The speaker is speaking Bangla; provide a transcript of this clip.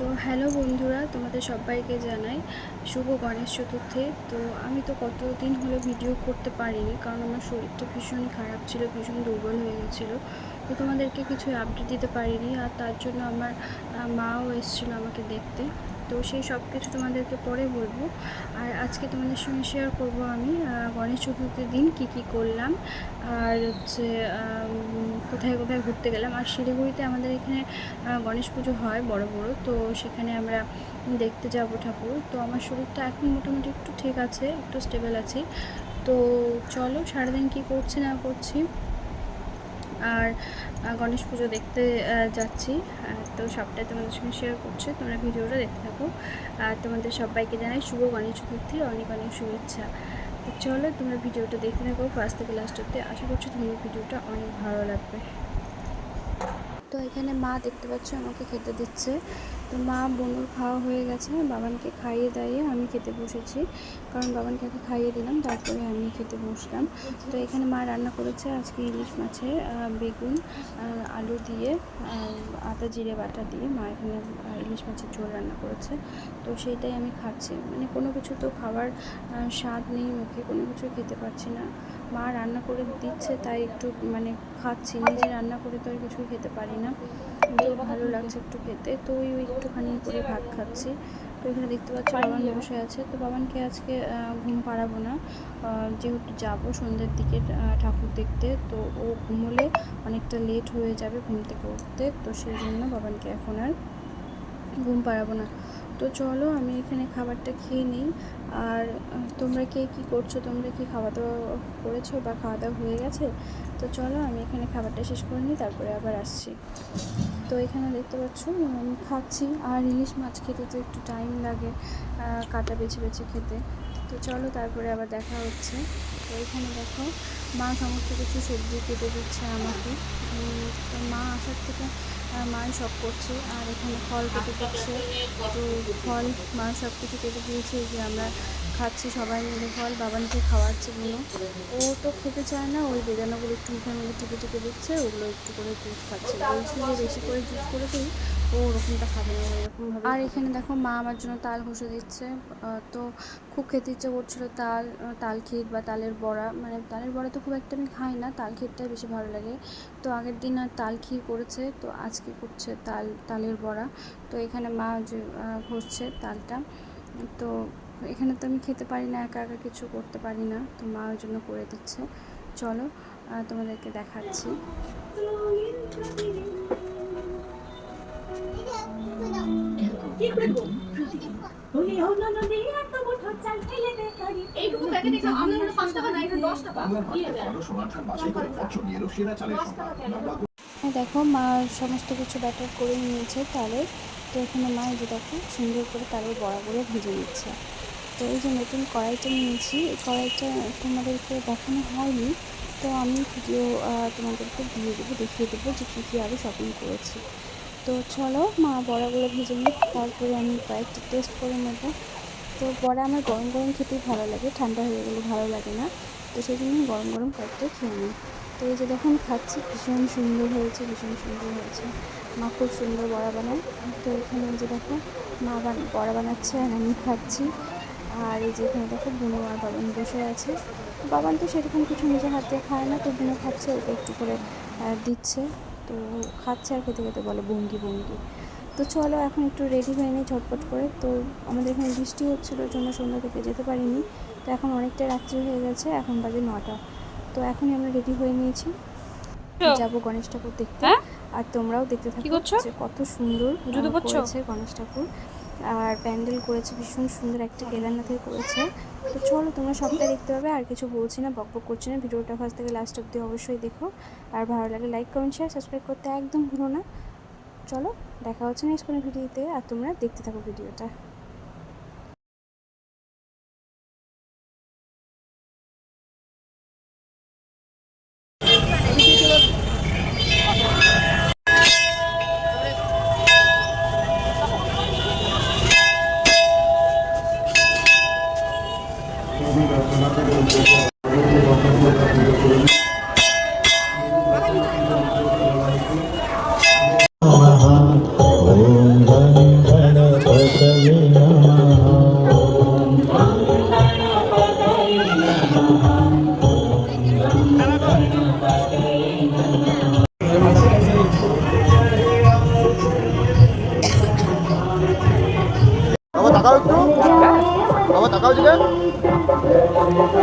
তো হ্যালো বন্ধুরা, তোমাদের সবাইকে জানাই শুভ গণেশ চতুর্থী। তো আমি তো কতদিন হলো ভিডিও করতে পারিনি, কারণ আমার শরীরটা ভীষণ খারাপ ছিল, ভীষণ দুর্বল হয়ে গেছিল। তো তোমাদেরকে কিছু আপডেট দিতে পারিনি, আর তার জন্য আমার মাও এসেছিল আমাকে দেখতে। তো সেই সব কিছু তোমাদেরকে পরে বলব। আর আজকে তোমাদের সঙ্গে শেয়ার করব আমি গণেশ চতুর্থীর দিন কি কি করলাম। আর হচ্ছে কোথায় কোথায় ঘুরতে গেলাম। আর শিলিগুড়িতে আমাদের এখানে গণেশ পুজো হয় বড় বড়। তো সেখানে আমরা দেখতে যাব ঠাকুর। তো আমার শরীরটা এখন মোটামুটি একটু ঠিক আছে, একটু স্টেবল আছি। তো চলো সারাদিন কী করছি না করছি। আর গণেশ পুজো দেখতে যাচ্ছি। তো সবটাই তোমাদের সঙ্গে শেয়ার করছে। তোমরা ভিডিওটা দেখতে থাকো। আর তোমাদের সবাইকে জানাই শুভ গণেশ চতুর্থীর অনেক অনেক শুভেচ্ছা। তো চলো তোমরা ভিডিওটা দেখতে থাকো। ফার্স্ট থেকে লাস্ট অব্দি আশা করছি তোমাদের ভিডিওটা অনেক ভালো লাগবে। তো এখানে মা দেখতে পাচ্ছ, আমাকে খেতে দিচ্ছে। তো মা বনুর খাওয়া হয়ে গেছে, বাবানকে খাইয়ে দাইয়ে আমি খেতে বসেছি। কারণ বাবানকে আগে খাইয়ে দিলাম, তারপরে আমি খেতে বসলাম। তো এখানে মা রান্না করেছে আজকে ইলিশ মাছের বেগুন আলু দিয়ে আদা, জিরে, বাটা দিয়ে মা এখানে ইলিশ মাছের ঝোল রান্না করেছে। তো সেইটাই আমি খাচ্ছি। মানে কোনো কিছু তো খাবার স্বাদ নেই, মুখে কোনো কিছু খেতে পারছি না। মা রান্না করে দিচ্ছে, তাই একটু মানে খাচ্ছি। নিজে রান্না করে তো আর কিছুই খেতে পারি না। তো ভালো লাগছে একটু খেতে। তো ওই একটুখানি করে ভাত খাচ্ছি। তো এখানে দেখতে পাচ্ছি বাবান বসে আছে। তো বাবানকে আজকে ঘুম পাড়াবো না। যেহেতু যাব সন্ধ্যের দিকে ঠাকুর দেখতে, তো ও ঘুমোলে অনেকটা লেট হয়ে যাবে ঘুম থেকে উঠতে। তো সেই জন্য বাবানকে এখন আর ঘুম পাড়াবো না। তো চলো আমি এখানে খাবারটা খেয়ে নিই। আর তোমরা কে কী করছ? তোমরা কি খাওয়া দাওয়া করেছ বা খাওয়া দাওয়া হয়ে গেছে? তো চলো আমি এখানে খাবারটা শেষ করে নিই, তারপরে আবার আসছি। তো এখানে দেখতে পাচ্ছ, আমি খাচ্ছি। আর ইলিশ মাছ খেতে তো একটু টাইম লাগে কাটা বেছে বেছে খেতে। তো চলো তারপরে আবার দেখা হচ্ছে। তো এখানে দেখো, মা সমস্ত কিছু সবজি কেটে দিচ্ছে আমাকে। তো মা আসার থেকে মাই সব করছে, আর এখানে ফল কেটে দিচ্ছে। তো ফল, মা সব কিছু কেটে দিয়েছে যে আমরা খাচ্ছি সবাই মিলে ফল বাবানকে খাওয়াচ্ছে গুলো ও তো খেতে চায় না, ওই বেদানাগুলো একটু মুখের মধ্যে টিপে টিপে দিচ্ছে, ওগুলো একটু করে জুস খাচ্ছে। বলছি যে বেশি করে জুস করে দিই ও ওরকমটা খাবে না এরকমভাবে আর এখানে দেখো মা আমার জন্য তাল ঘষে দিচ্ছে তো খুব খেতে ইচ্ছে করছিল তাল তাল ক্ষীর বা তালের বড়া মানে তালের বড়া তো খুব একটা আমি খাই না তাল ক্ষীরটাই বেশি ভালো লাগে। তো আগের দিন আর তাল ক্ষীর করেছে তো আজকে করছে তাল তালের বড়া। তো এখানে মা যে ঘষছে তালটা তো এখানে তো আমি খেতে পারি না একা একা কিছু করতে পারি না তো মা ওই জন্য করে দিচ্ছে। চলো তোমাদেরকে দেখাচ্ছি। হলো টাকা হ্যাঁ দেখো মা সমস্ত কিছু ব্যাটার করে নিয়েছে তালের তো এখানে মা এই যে দেখো সুন্দর করে তালের বড়াগুলো ভেজে নিচ্ছে। তো এই যে নতুন কড়াইটা নিয়েছি এই কড়াইটা তোমাদেরকে দেখানো হয়নি। তো আমি ভিডিও তোমাদেরকে দিয়ে দেবো দেখিয়ে দেবো যে কী কী আরও শপিং করেছি। তো চলো মা বড়াগুলো ভেজে নিই তারপরে আমি কয়েকটা টেস্ট করে নেব। তো বড়া আমার গরম গরম খেতেই ভালো লাগে, ঠান্ডা হয়ে গেলে ভালো লাগে না। তো সেই জন্য গরম গরম কয়েকটা খেয়ে নিই। তো এই যে দেখুন খাচ্ছি, ভীষণ সুন্দর হয়েছে, ভীষণ সুন্দর হয়েছে। মা খুব সুন্দর বড়া বানায়। তো এখানে এই যে দেখো, মা বড়া বানাচ্ছে আর আমি খাচ্ছি। আর এই যে এখানে দেখো বুনো আর বাবান বসে আছে। বাবান তো সেরকম কিছু নিজে হাতে খায় না, তো বুনো খাচ্ছে, ওকে একটু করে দিচ্ছে। তো খাচ্ছে আর খেতে খেতে বলে বঙ্গি বঙ্গি। তো চলো এখন একটু রেডি হয়ে নিই ঝটপট করে। তো আমাদের এখানে বৃষ্টি হচ্ছিল জন্য সন্ধ্যা থেকে যেতে পারিনি। তো এখন অনেকটা রাত্রি হয়ে গেছে এখন বাজে নটা তো এখনই আমরা রেডি হয়ে নিয়েছি। যাব গণেশ ঠাকুর দেখতে। হ্যাঁ? আর তোমরাও দেখতে থাকো কত সুন্দর করেছে গণেশ ঠাকুর। আর প্যান্ডেল করেছে, ভীষণ সুন্দর একটা কেদারনাথের করেছে। তো চলো, তোমরা সবটা দেখতে পাবে, আর কিছু বলছি না বকবক বক করছি না। ভিডিওটা ফার্স্ট থেকে লাস্ট অব্দি অবশ্যই দেখো। আর ভালো লাগে লাইক কমেন্ট শেয়ার সাবস্ক্রাইব করতে একদম ভুলো না। চলো, দেখা হচ্ছে নেক্সট কোনো ভিডিওতে আর তোমরা দেখতে থাকো ভিডিওটা 나가올 줄? 나와 나가오지게? Thank you.